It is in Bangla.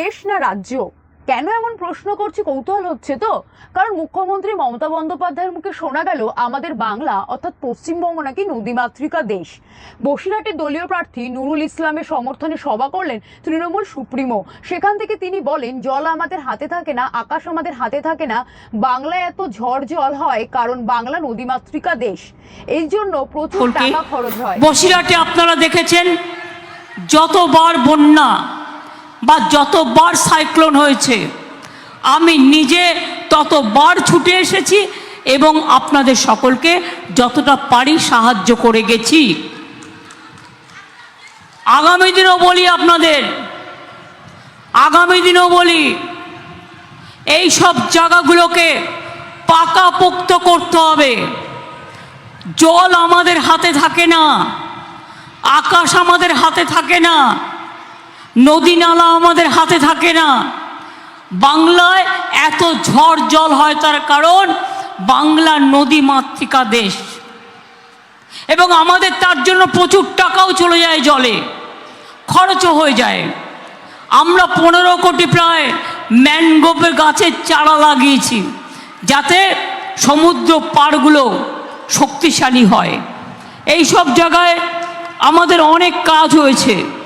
দেশ না রাজ্য? কেন এমন প্রশ্ন করছি? কৌতূহল হচ্ছে তো। কারণ মুখ্যমন্ত্রী মমতা বন্দ্যোপাধ্যায়ের মুখে শোনা গেল আমাদের বাংলা অর্থাৎ পশ্চিমবঙ্গ নাকি নদীমাতৃকা দেশ। বসিরহাটের দলীয় প্রার্থী নুরুল ইসলামের সমর্থনে সভা করলেন তৃণমূল সুপ্রিমো। সেখান থেকে তিনি বলেন জল আমাদের হাতে থাকে না আকাশ আমাদের হাতে থাকে না। বাংলায় এত ঝড় জল হয় কারণ বাংলা নদীমাতৃকা দেশ। এই জন্য প্রচুর টাকা খরচ হয়। বসিরহাটে আপনারা দেখেছেন যতবার বন্যা বা যতবার সাইক্লোন হয়েছে, আমি নিজে ততবার ছুটে এসেছি এবং আপনাদের সকলকে যতটা পারি সাহায্য করে গেছি। আগামী দিনও বলি আপনাদের, আগামী দিনও বলি, এই সব জায়গাগুলোকে পাকাপোক্ত করতে হবে। জল আমাদের হাতে থাকে না, আকাশ আমাদের হাতে থাকে না নদী নালা আমাদের হাতে থাকে না। বাংলায় এত ঝড় জল হয় তার কারণ বাংলা নদী মাতৃকা দেশ। এবং আমাদের তার জন্য প্রচুর টাকাও চলে যায় জলে। খরচও হয়ে যায়। আমরা পনেরো কোটি প্রায় ম্যানগ্রোভের গাছের চারা লাগিয়েছি, যাতে সমুদ্র পাড়গুলো শক্তিশালী হয়। এই সব জায়গায় আমাদের অনেক কাজ হয়েছে।